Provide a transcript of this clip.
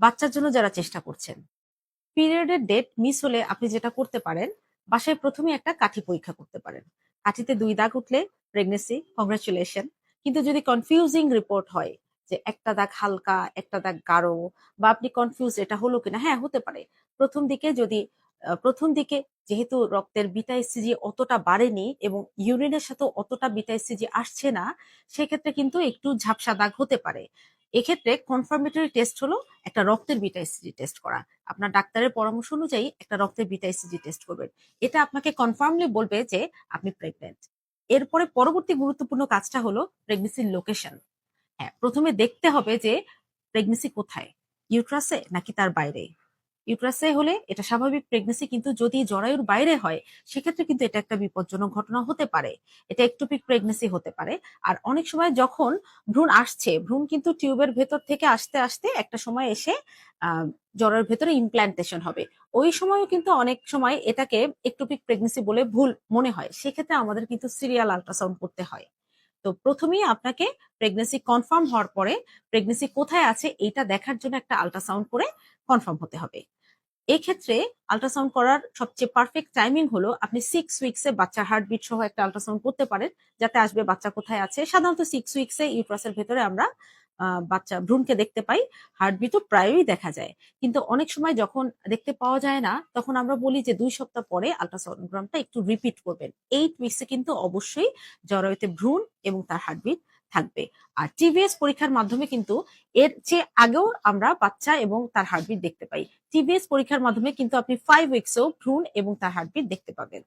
বাচ্চার জন্য যারা চেষ্টা করছেন। পিরিয়ডের ডেট মিস হলে আপনি যেটা করতে পারেন, বাসায় প্রথমে একটা কাঠি পরীক্ষা করতে পারেন। কাঠিতে দুই দাগ উঠলে প্রেগনেন্সি কংগ্রাচুলেশন কিন্তু যদি কনফিউজিং রিপোর্ট হয় যে একটা দাগ হালকা, একটা দাগ গাঢ়, বা আপনি কনফিউজ এটা হলো কিনা হ্যাঁ হতে পারে। প্রথম দিকে যদি প্রথম দিকে যেহেতু রক্তের বিটা এসিজি অতটা বাড়েনি এবং ইউরিনের সাথে অতটা বিটা এসিজি আসছে না, সেক্ষেত্রে কিন্তু একটু ঝাপসা দাগ হতে পারে। এক্ষেত্রে কনফার্মেটরি টেস্ট হলো একটা রক্তের বিটা এসিজি টেস্ট করা। আপনার ডাক্তারের পরামর্শ অনুযায়ী একটা রক্তের বিটা এসিজি টেস্ট করবেন। এটা আপনাকে কনফার্মলি বলবে যে আপনি প্রেগনেন্ট এরপরে পরবর্তী গুরুত্বপূর্ণ কাজটা হলো প্রেগনেন্সির লোকেশন হ্যাঁ প্রথমে দেখতে হবে যে প্রেগনেন্সি কোথায়? ইউট্রাসে নাকি তার বাইরে? ইউট্রাসে হলে এটা স্বাভাবিক প্রেগনেন্সি কিন্তু যদি জরায়ুর বাইরে হয় সেক্ষেত্রে কিন্তু এটা একটা বিপজ্জনক ঘটনা হতে পারে। এটা একটোপিক প্রেগনেন্সি হতে পারে। আর অনেক সময় যখন ভ্রূণ আসছে ভ্রূণ কিন্তু টিউবের ভেতর থেকে আসতে আসতে একটা সময় এসে আহ, জরায়ুর ভেতরে ইমপ্ল্যান্টেশন হবে। ওই সময়ও কিন্তু অনেক সময় এটাকে একটোপিক প্রেগনেন্সি বলে ভুল মনে হয়। সেক্ষেত্রে আমাদের কিন্তু সিরিয়াল আল্ট্রাসাউন্ড করতে হয়। তো প্রথমেই আপনাকে প্রেগনেন্সি কনফার্ম হওয়ার পরে প্রেগনেন্সি কোথায় আছে এইটা দেখার জন্য একটা আল্ট্রাসাউন্ড করে কনফার্ম হতে হবে। এক্ষেত্রে আল্ট্রাসাউন্ড করার সবচেয়ে পারফেক্ট টাইমিং হলো আপনি সিক্স উইক্সে বাচ্চার হার্টবিট সহ একটা আল্ট্রাসাউন্ড করতে পারেন, যাতে আসবে বাচ্চা কোথায় আছে। সাধারণত সিক্স উইক্সে ইউট্রাসের ভেতরে আমরা বাচ্চা ভ্রূণকে দেখতে পাই হার্টবিটও প্রায়ই দেখা যায়। কিন্তু অনেক সময় যখন দেখতে পাওয়া যায় না, তখন আমরা বলি যে দুই সপ্তাহ পরে আল্ট্রাসোনোগ্রামটা একটু রিপিট করবেন। এইট উইক্সে কিন্তু অবশ্যই জরায়ুতে ভ্রূণ এবং তার হার্টবিট থাকবে। আর টিভিএস পরীক্ষার মাধ্যমে কিন্তু এর চেয়ে আগেও আমরা বাচ্চা এবং তার হার্টবিট দেখতে পাই। টিভিএস পরীক্ষার মাধ্যমে কিন্তু আপনি ফাইভ উইক্সেও ভ্রূণ এবং তার হার্টবিট দেখতে পাবেন।